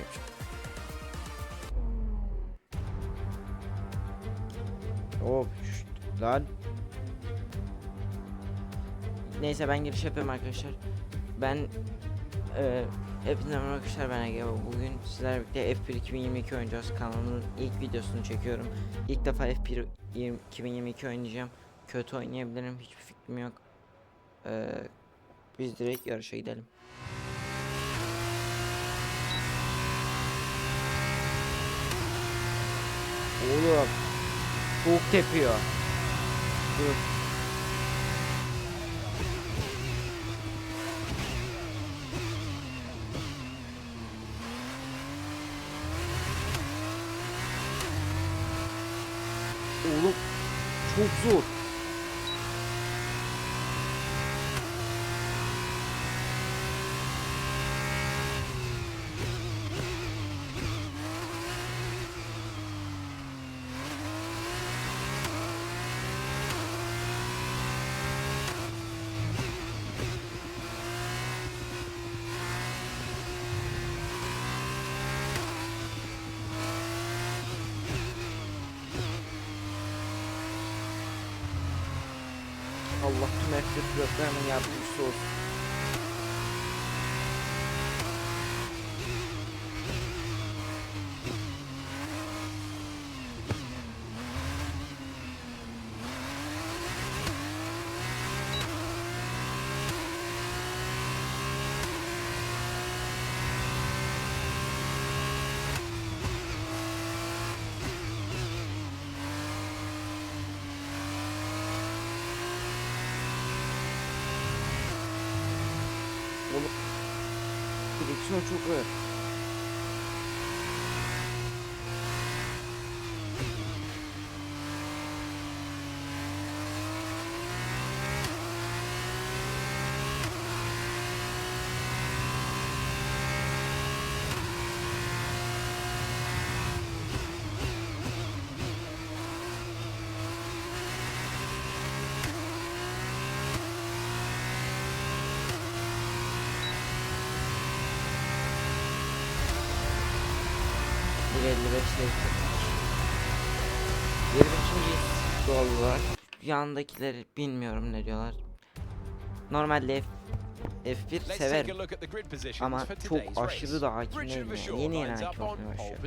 yapacağım. Hop şşt, lan. Neyse ben giriş yapayım arkadaşlar. Ben e, hepinize merhaba arkadaşlar ben Ege. Bugün sizlerle birlikte F1 2022 oynayacağız. Kanalımın ilk videosunu çekiyorum. İlk defa F1 20 2022 oynayacağım. Kötü oynayabilirim hiçbir fikrim yok. E, biz direkt yarışa gidelim. Oğlum çok tepiyor. Dur. Oğlum çok zor. odcinek z systemu Jadusus. Çok ağır. Bir 55 dakika. 23. doğal olarak yandakileri bilmiyorum ne diyorlar. Normalde F, F1 Let's take a severim ama çok aşırı da hakim değilim. Yani. Yeni yeni hakim olmaya başlıyorum.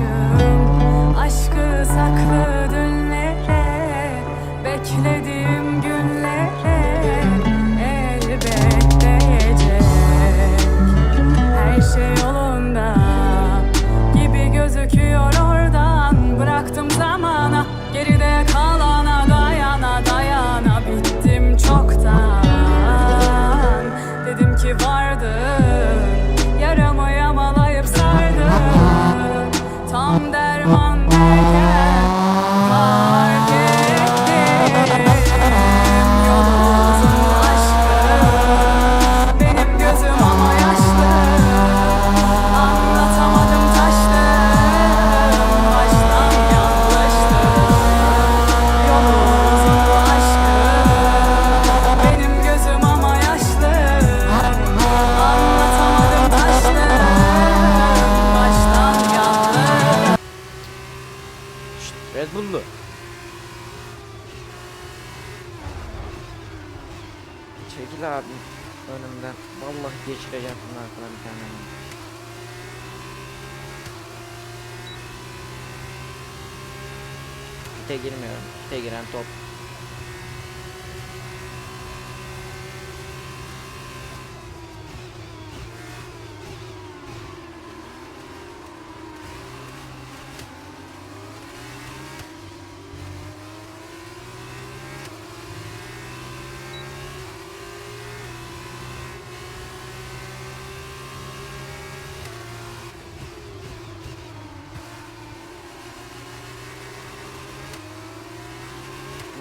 Sarmışım aşkı saklı dünlere Beklediğim önümden. Vallahi geçireceğim bunun arkadan bir tane. Pite girmiyorum. Pite giren top.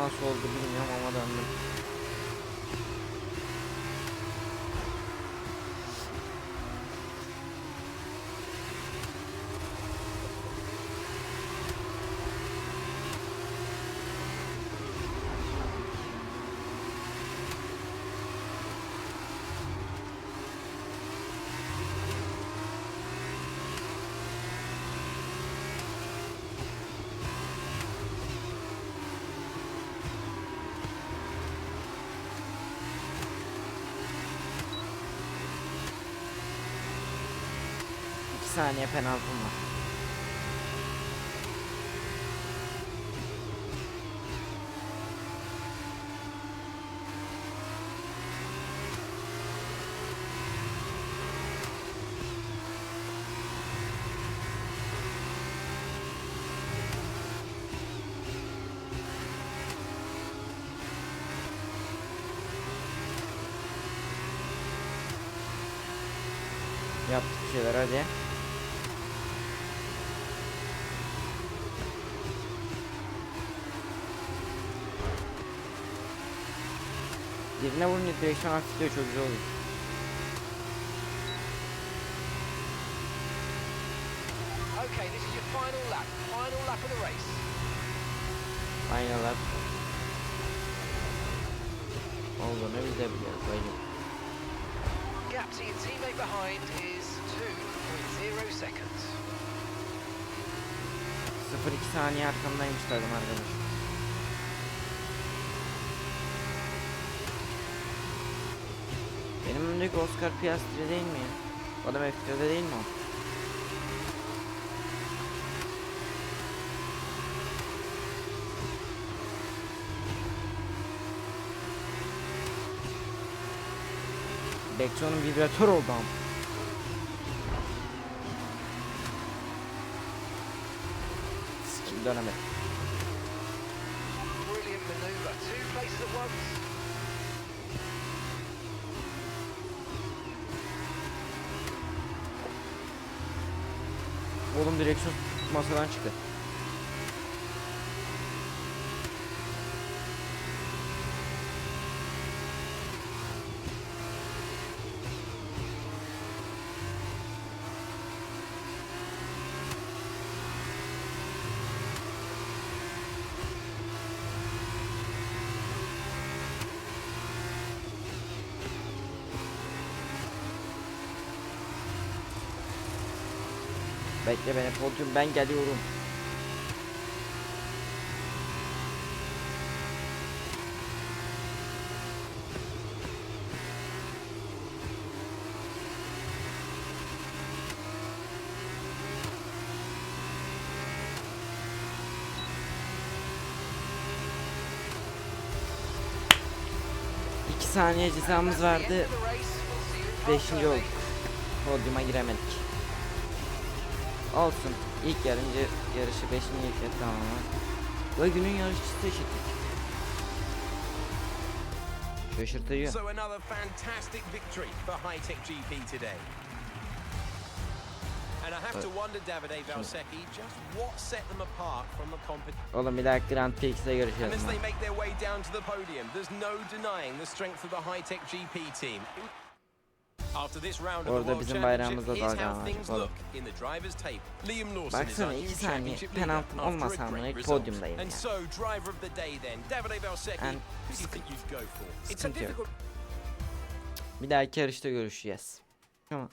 Nasıl oldu. bilmiyorum saniye penaltım var. Yaptık bir şeyler hadi. Birine vurunca direksiyon hafifliyor çok güzel oluyor. Okay, this is your final lap. Final lap of the race. Aynalar. Olduğunu biz de biliyoruz. Gap to your teammate behind is 2.0 seconds. 0-2 saniye arkamdaymış takım önümdeki Oscar Piastri değil mi da F1'de değil mi o? Bekço'nun vibratör oldu ama. Sikim dönemedim. Oğlum direksiyon masadan çıktı. Bekle beni podyum ben geliyorum. İki saniye cezamız vardı. Beşinci olduk. Podyuma giremedik. Olsun. İlk yarıncı yarışı beşinci ilk yarı tamamlar. Ve günün yarışçısı seçildik. Şaşırtıcı. So another fantastic victory for High Tech GP today. And I have to wonder, Davide Valsecchi, just what set them apart from the competition. Oğlum bir dahaki Grand Prix'te And görüşelim. as they make their way down to the podium, there's no denying the strength of the High Tech GP team. Orada bizim here's dalga var, oğlum. Baksana iki saniye penaltım olmasa amına podyumdayım And ya. so, driver of the day then, Davide Valsecchi, And who do you think you'd go for? It's a sıkıntı yok. difficult Bir dahaki yarışta görüşeceğiz. Tamam.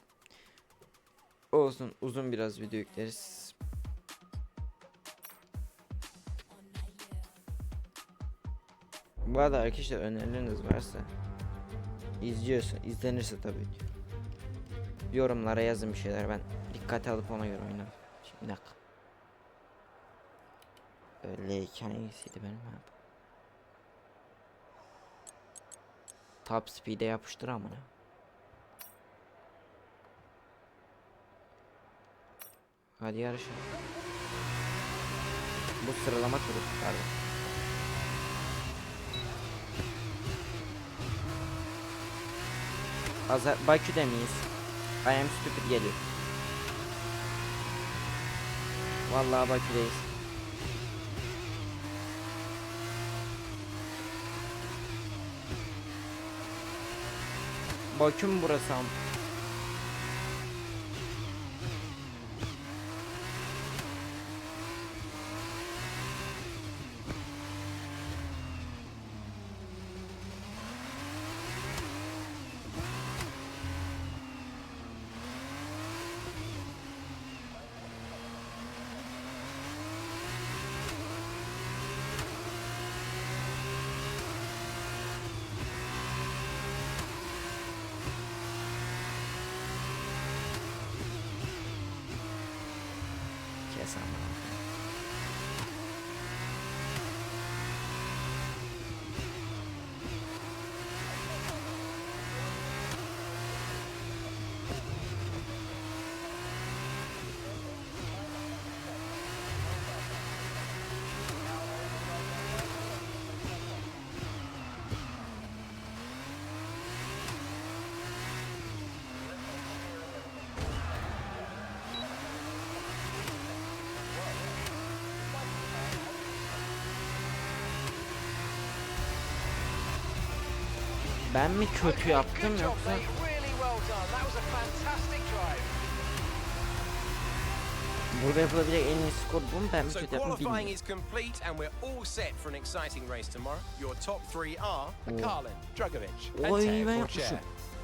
Olsun uzun biraz video yükleriz. Bu arada arkadaşlar önerileriniz varsa izliyorsa izlenirse tabii yorumlara yazın bir şeyler ben dikkate alıp ona göre oynarım. Şimdi bir dakika. Öyleyken hangisiydi benim abi? Top speed'e yapıştır amına. Hadi yarışalım. Bu sıralama turu pardon. Azar Bakü'de miyiz? I am stupid geliyor. Vallahi bak reis. Baküm burası ama. Kes amına. Ben mi kötü yaptım yoksa burada yapılabilecek en iyi skor bu mu? Ben mi kötü yaptım bilmiyorum. is complete and we're all set for an exciting race tomorrow. Your top three are Oh. Carlin, Drugovic and Pourchaire. yapmışım.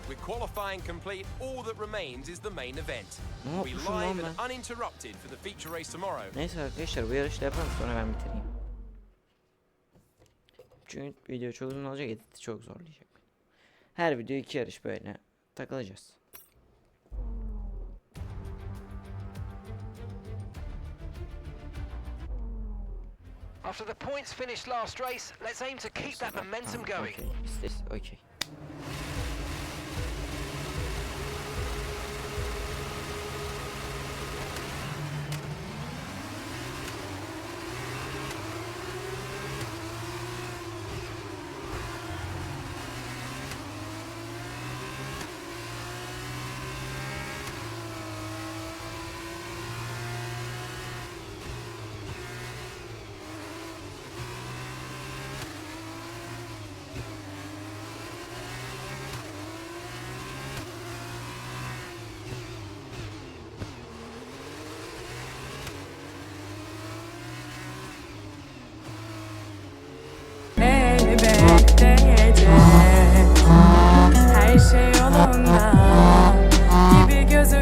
With qualifying complete, all that remains is the main event. Lan live and uninterrupted for the feature race tomorrow. Neyse arkadaşlar bu yarışı da yapalım sonra ben bitireyim. Çünkü video çok uzun olacak editi çok zorlayacak. Her video iki yarış böyle takılacağız. After the points finished last race, let's aim to keep that momentum going. Okey.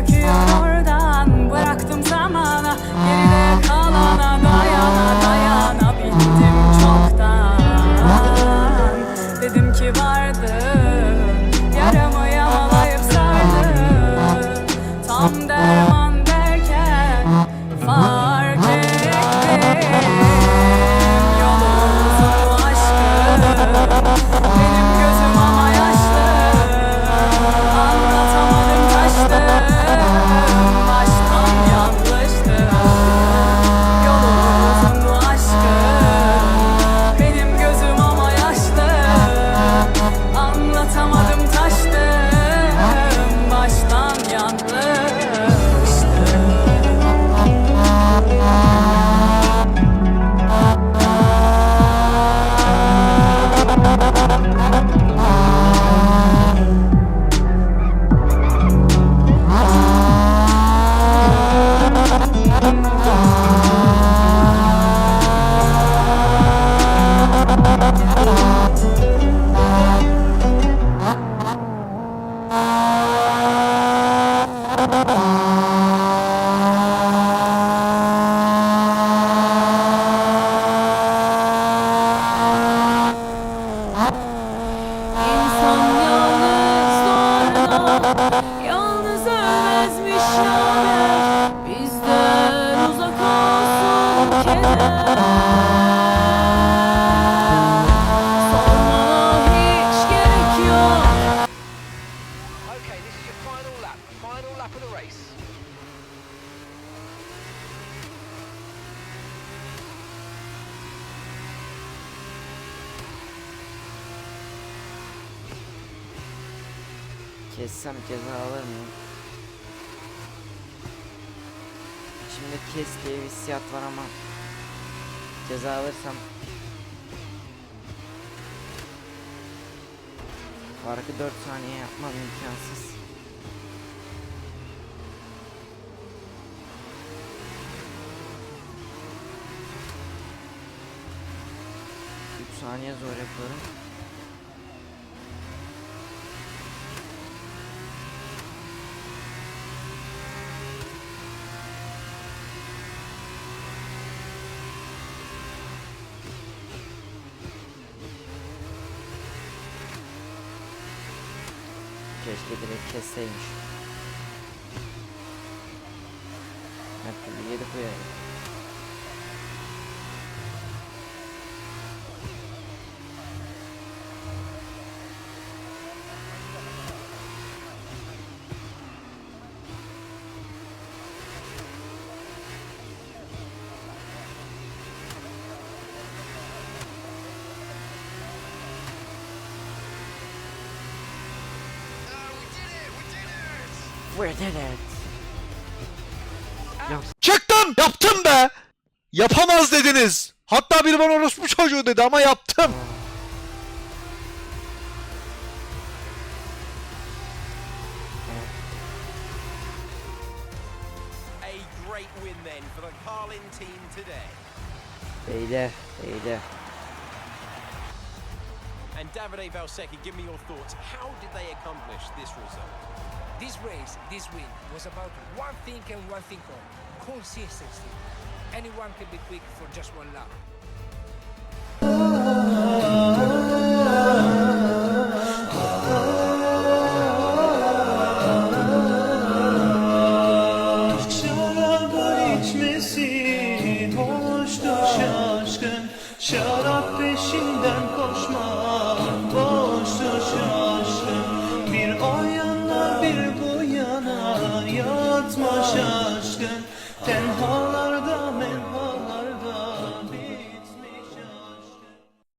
I can't. Kessem ceza alır mıyım? Şimdi kes diye bir hissiyat var ama ceza alırsam Farkı 4 saniye yapmam imkansız. Saniye zor yapıyorum. Pedreiro recente. A primeira foi ela. We did it. Çıktım! Yaptım be! Yapamaz dediniz. Hatta biri bana orospu çocuğu dedi ama yaptım. A great And Davide Valsecchi, give me your thoughts. How did they accomplish this result? This race, this win, was about one thing and one thing only consistency. Anyone can be quick for just one lap. Oh, oh, oh.